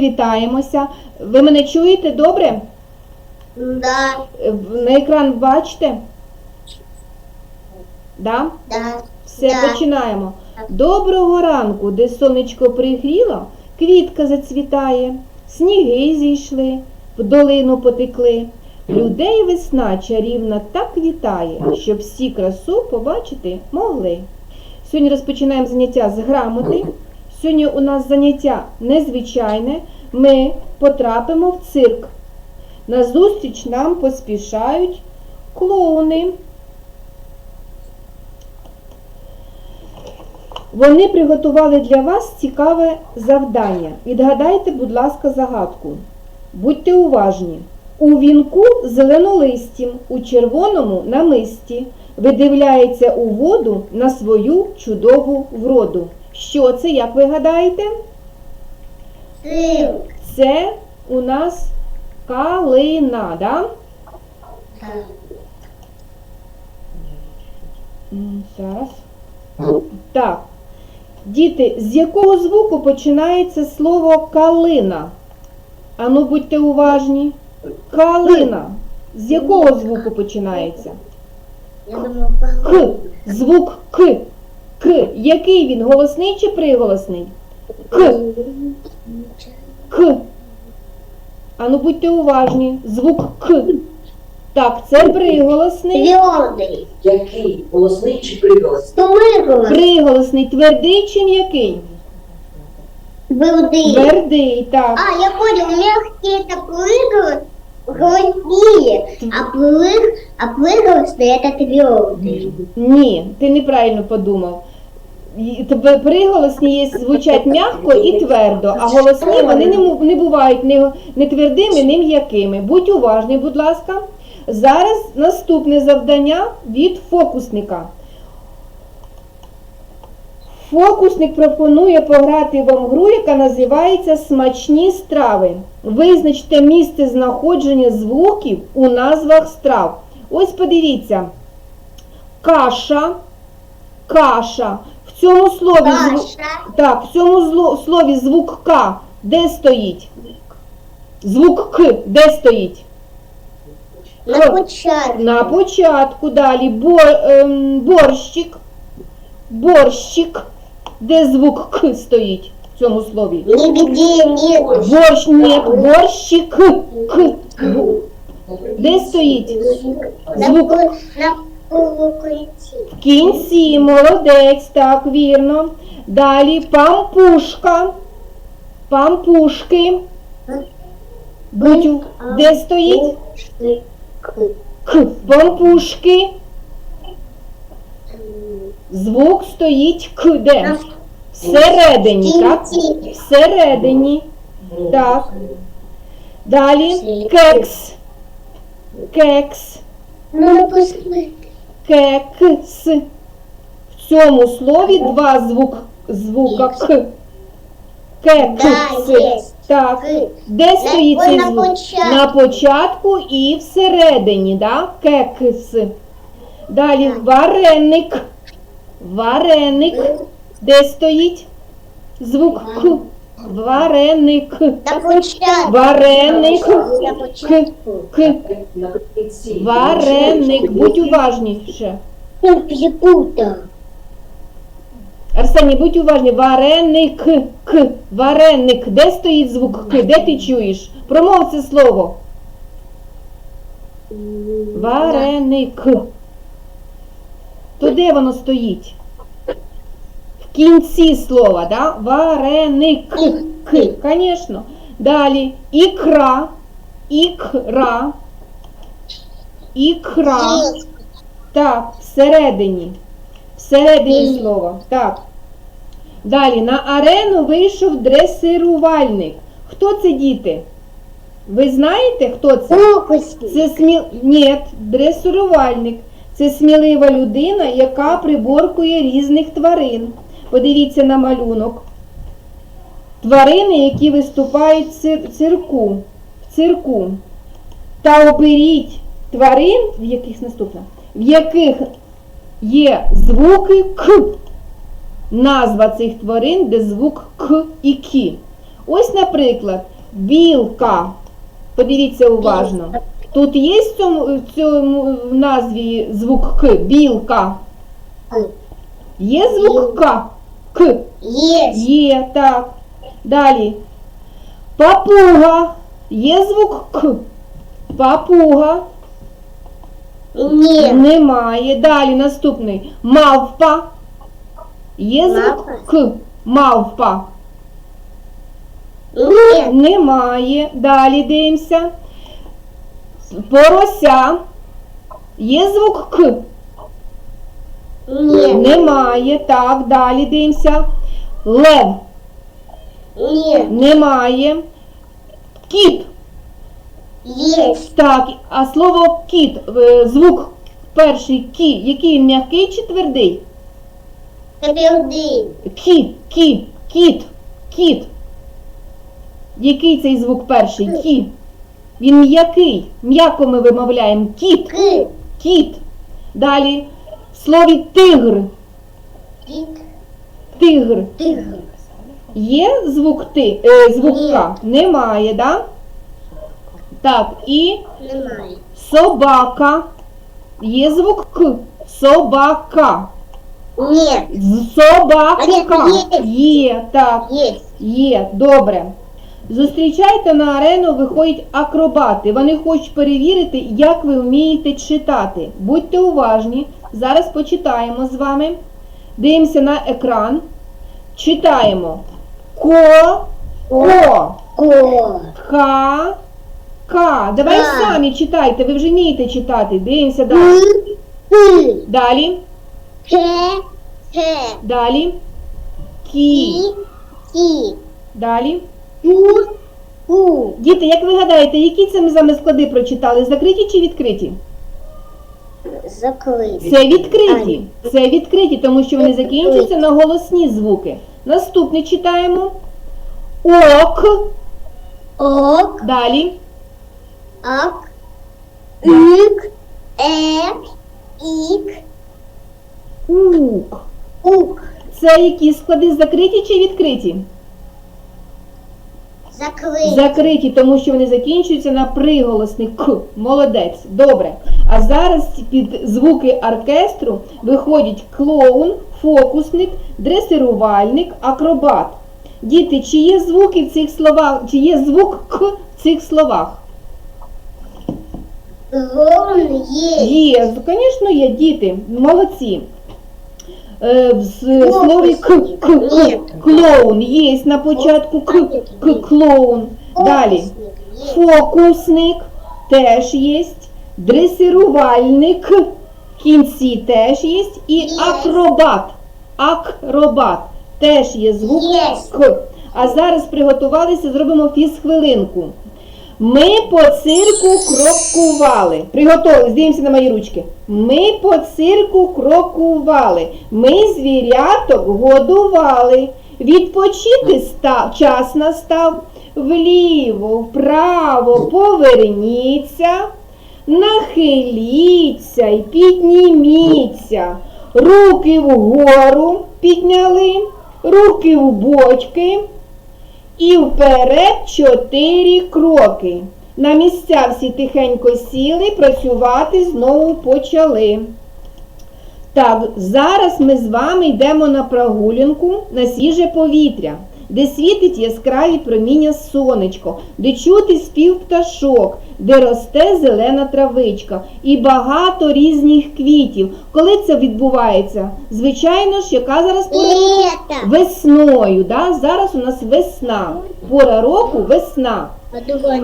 привітаємося. Ви мене чуєте добре? Да, На екран бачите? Да? да. Все, Да. починаємо. Доброго ранку, де сонечко пригріло, квітка зацвітає, сніги зійшли, в долину потекли. Людей весна чарівна так вітає, щоб всі красу побачити могли. Сьогодні розпочинаємо заняття з грамоти. Сьогодні у нас заняття незвичайне. Ми потрапимо в цирк. Назустріч нам поспішають клоуни. Вони приготували для вас цікаве завдання. Відгадайте, будь ласка, загадку. Будьте уважні. У вінку зеленолистім, у червоному намисті, видивляється у воду на свою чудову вроду. Що це, як ви гадаєте? Цирк. Це у нас калина, да? Да. Зараз. Так. Діти, з якого звуку починається слово калина? Ану, будьте уважні. Калина. З якого звуку починається? Я думаю, К. Звук К. К. Який він? Голосний чи приголосний? К. К. Ану, будьте уважні. Звук К. Так, це приголосний. Твердий. Який? Голосний чи приголосний? Тумиголос. Приголосний твердий чи м'який? Твердий. Твердий, так. А, я понял, мягкие это прыгают, голоснее, а плых, а плыголосные это твердый. Ні, ти неправильно подумав. Тебе Приголосні є, звучать м'яко і твердо, а голосні вони не, не бувають не, не твердими, не м'якими. Будь уважний, будь ласка. Зараз наступне завдання від фокусника. Фокусник пропонує пограти вам гру, яка називається Смачні страви. Визначте місце знаходження звуків у назвах страв. Ось подивіться. Каша, каша. В цьому слові зву- Каша. так, в цьому зло- слові звук К де стоїть? Звук К де стоїть? На початку. На початку далі бор, ем, борщик. Борщик. Де звук К стоїть в цьому слові? Нигде нет. Борщ, ні, борщик. К. Де стоїть? Звук пол- в кінці, молодець, так, вірно. Далі пампушка. Пампушки. Будь, де стоїть? К. Пампушки. Звук стоїть К. Де? Всередині, так? Всередині. Так. Далі кекс. Кекс. Ну, посмотри. Кекс. В цьому слові два звук, звука К. Кекс. Да, є. Так. Де стоїть цей звук? На початку і всередині, да? Кекс. Далі вареник. Вареник. Де стоїть? Звук К. Вареник. На початку. Вареник. На початку. К. Вареник. Будь уважніше. Я. Арсеній, будь уважний. Вареник. К. Вареник. Де стоїть звук К? Де ти чуєш? Промов це слово. Вареник. То де воно стоїть? Кінці слова, да? Вареник. К, звісно. Далі ікра. Ікра. Ікра. Так, всередині. Всередині слова. Так. Далі на арену вийшов дресирувальник. Хто це діти? Ви знаєте, хто це? Це сміл... Ні, дресирувальник. Це смілива людина, яка приборкує різних тварин. Подивіться на малюнок. Тварини, які виступають в цир- цирку. В цирку. Та оберіть тварин, в яких наступно, в яких є звуки К. Назва цих тварин, де звук К і Кі. Ось, наприклад, білка. Подивіться уважно. Тут є в цьому, в цьому в назві звук К. Білка. Є звук К? К. Есть. Є, так. Далі. Папуга. Є звук К. Папуга. Нет. Немає. Далі наступний. Мавпа. Є звук К. Мавпа. Нет. Немає. Далі дивимося. Порося. Є звук К. Нет. Немає. Так, далі дивимося. Лев. Нет. Немає. Кіт. Есть. Так, а слово кіт, е, звук перший кі, який м'який чи твердий? Твердый. Кіт, кіт, кіт, кіт. Який цей звук перший? Кі. Він м'який. М'яко ми вимовляємо кіт, кіт. Далі в слові тигр. Тигр. Тигр. Є звук ти, е, звук Ні. К? Немає, да? Так, і Немає. собака. Є звук К. Собака. Нет. Собака. Є, так, Есть. є, добре. Зустрічайте на арену виходять акробати. Вони хочуть перевірити, як ви вмієте читати. Будьте уважні. Зараз почитаємо з вами. Дивимося на екран. Читаємо. Ко, ко, Ко. ка, ка. Давай самі читайте, ви вже вмієте читати. Дивимося далі. Далі, К. К. далі. Кі. И. Далі. У. У. Діти, як ви гадаєте, які це ми з вами склади прочитали? Закриті чи відкриті? Закрыть. Це відкриті. Це відкриті, тому що вони закінчуються на голосні звуки. Наступне читаємо. Ок. Ок. Далі. Ак. Ик. Эк. Ик. Ук. Ук. Це які склади закриті чи відкриті? Закрыть. Закриті, тому що вони закінчуються на приголосний К. Молодець. Добре. А зараз під звуки оркестру виходять клоун, фокусник, дресирувальник, акробат. Діти, чи є звуки в цих словах, чи є звук К в цих словах? Клоун есть. Є, звісно, є діти, молодці. Е, в с- слові к, к, к, клоун є на початку к, к, клоун. Далі. Фокусник есть. Фокусник теж є, дресирувальник в кінці теж є, і Є. акробат. Акробат теж є звук Є. К. А зараз приготувалися, зробимо фізхвилинку. Ми по цирку крокували. Приготовились, дивимося на мої ручки. Ми по цирку крокували. Ми звіряток годували. Відпочити ста- час настав. Вліво, вправо поверніться. Нахиліться і підніміться. Руки вгору підняли, руки в бочки. І вперед чотири кроки. На місця всі тихенько сіли, працювати знову почали. Так, зараз ми з вами йдемо на прогулянку на свіже повітря, де світить яскраві проміння сонечко, де чути спів пташок, де росте зелена травичка і багато різних квітів. Коли це відбувається? Звичайно ж, яка зараз пора? Лето. Весною, да? зараз у нас весна. Пора року весна.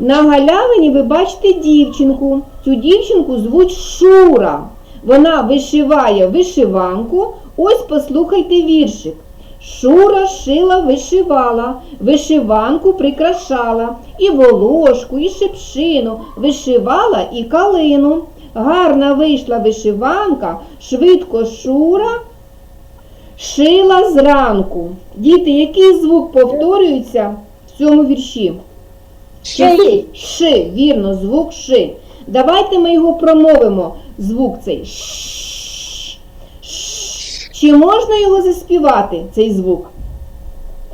На галявині ви бачите дівчинку. Цю дівчинку звуть Шура. Вона вишиває вишиванку. Ось послухайте віршик. Шура шила, вишивала, вишиванку прикрашала, і волошку, і шипшину, вишивала і калину. Гарна вийшла вишиванка, швидко Шура шила зранку. Діти, який звук повторюється в цьому вірші? Ши. Ши, вірно, звук ши. Давайте ми його промовимо. Звук цей. Ш. Чи можна його заспівати, цей звук?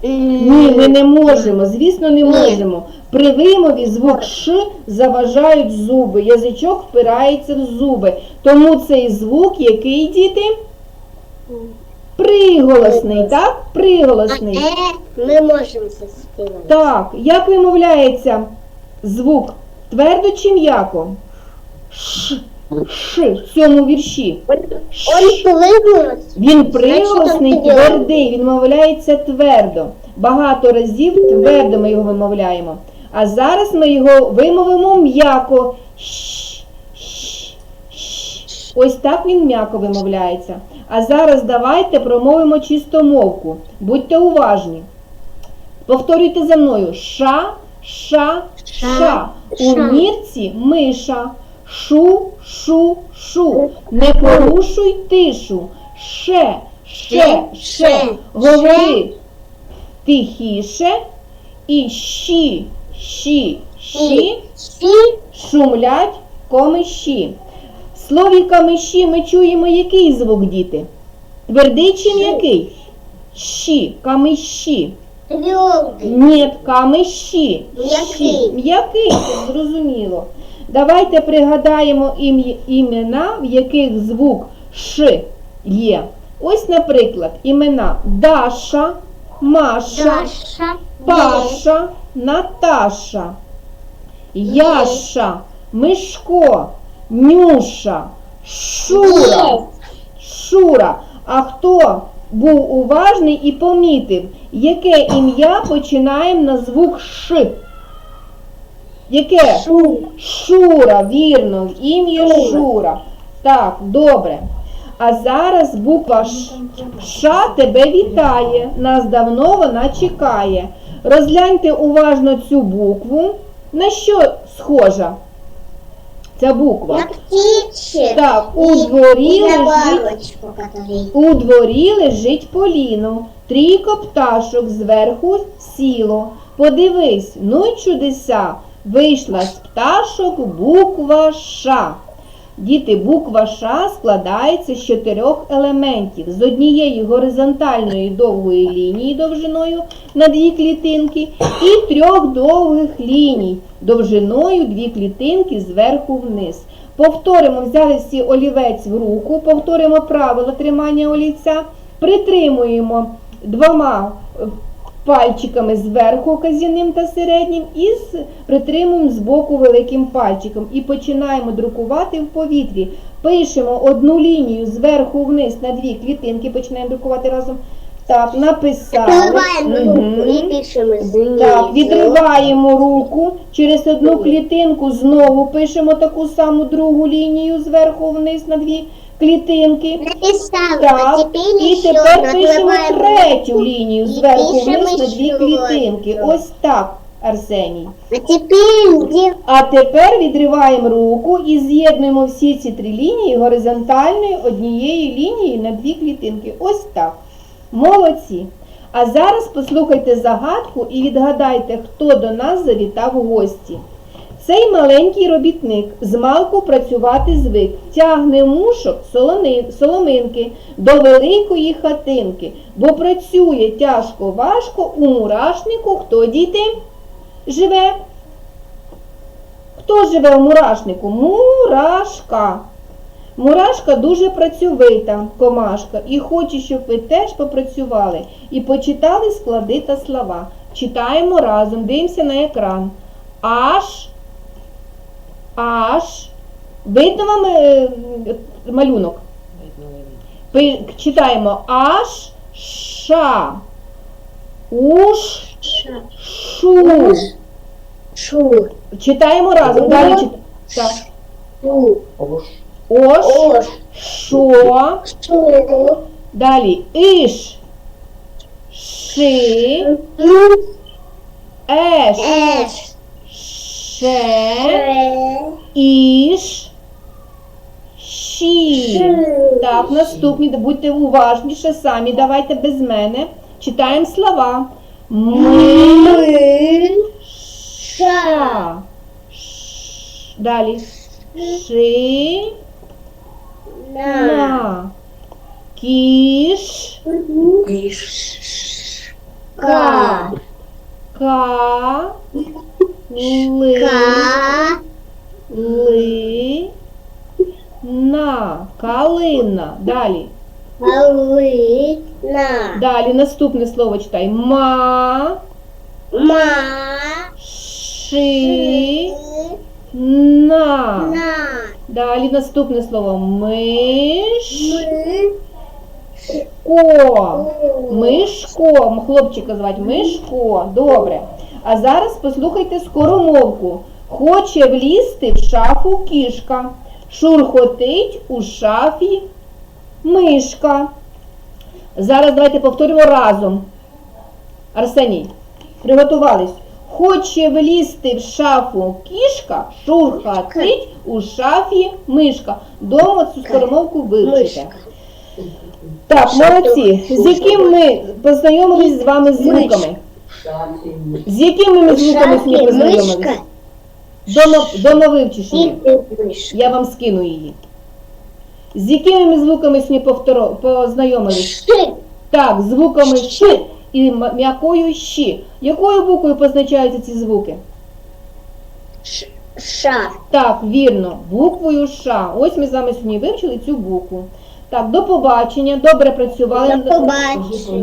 Ні, ми не можемо, звісно, не можемо. При вимові звук Ш заважають зуби, язичок впирається в зуби. Тому цей звук, який діти? Приголосний, так? Приголосний. Е, ми можемо це співати. Так, як вимовляється звук? Твердо чи м'яко? Ш, ш в цьому вірші. Він приголосний, твердий, він вимовляється твердо. Багато разів твердо ми його вимовляємо. А зараз ми його вимовимо м'яко. Ось так він м'яко вимовляється. А зараз давайте промовимо чистомовку. Будьте уважні. Повторюйте за мною. Ша, ша, ша. У ша. нірці миша. Шу, шу, шу. Не порушуй тишу. Ше, ше, ше. Говори тихіше. І щі, щі, щі. Шумлять комиші. В слові камиші ми чуємо який звук, діти? Твердий чи м'який? Щі, камиші. твердий. Ні, камиші. М'який. М'який, зрозуміло. Давайте пригадаємо імена, в яких звук Ш є. Ось, наприклад, імена Даша, Маша, Даша. Паша, Наташа, Яша, Мишко, Нюша, Шура. Шура. А хто був уважний і помітив, яке ім'я починаємо на звук Ш? Яке? Шу. Шура, вірно, ім'я Шура. Так, добре. А зараз буква Ш. Ша тебе вітає. Нас давно вона чекає. Розгляньте уважно цю букву. На що схожа ця буква? Так, у дворі лежить у дворі лежить поліно, трійко пташок зверху сіло. Подивись, ну й чудеса, вийшла з пташок буква Ш. Діти, буква Ш складається з чотирьох елементів. З однієї горизонтальної довгої лінії довжиною на дві клітинки і трьох довгих ліній довжиною дві клітинки зверху вниз. Повторимо, взяли всі олівець в руку, повторимо правила тримання олівця, притримуємо двома пальчиками зверху казінним та середнім і з- притримуємо збоку великим пальчиком і починаємо друкувати в повітрі. Пишемо одну лінію зверху вниз на дві клітинки, починаємо друкувати разом. Так, написали. Руку знизу. Так, відриваємо руку, через одну клітинку знову пишемо таку саму другу лінію зверху вниз на дві клітинки. Написала. Так, і тепер пишемо третю лінію зверху пишемо вниз на дві ще клітинки. одну. Ось так, Арсеній. А теперь где А тепер відриваємо руку і з'єднуємо всі ці три лінії горизонтальною однією лінією на дві клітинки. Ось так. Молодці. А зараз послухайте загадку і відгадайте, хто до нас завітав в гості. Цей маленький робітник змалку працювати звик, тягне мушок соломинки до великої хатинки, бо працює тяжко важко у мурашнику. Хто діти живе? Хто живе в мурашнику? Мурашка. Мурашка дуже працьовита комашка і хоче, щоб ви теж попрацювали і почитали склади та слова. Читаємо разом, дивимося на екран. Аж, аж. Видно вам е, малюнок? Пи- Читаємо аж, ша, уш, шу. шу, Читаємо разом. Далі чит... так. шу, Ош. Ош, шо. шу, Далі іш, ши, ну, еш, ше, іш, щі. Так, наступні, будьте уважніше самі, давайте без мене. Читаємо слова. Ми, ша. Ш- Далі. Ши, На. Кіш, Киш. Ка. Ка. Ли. Ли. На. Калина. Далі. Калина. Далі наступне слово читай. Ма. Ма. Ши. На. На. Далі наступне слово. Миш. Ми. Ко. Мишко. Хлопчика звати Мишко. Добре. А зараз послухайте скоромовку. Хоче влізти в шафу кішка. Шурхотить у шафі мишка. Зараз давайте повторимо разом. Арсеній, приготувались. Хоче влізти в шафу кішка, шурхотить у шафі мишка. Дома цю скоромовку вивчите. Так, молодці. З яким ми познайомились з вами з звуками? З якими ми звуками сьогодні Шафі, познайомились? Дома, дома вивчиш її. Я вам скину її. З якими ми звуками повторо, познайомились? Ши. Так, звуками «щ» і м'якою «щ». Якою буквою позначаються ці звуки? Ш- Ша. Так, вірно, буквою Ш. Ось ми з вами сьогодні вивчили цю букву. Так, до побачення, добре працювали. До побачення.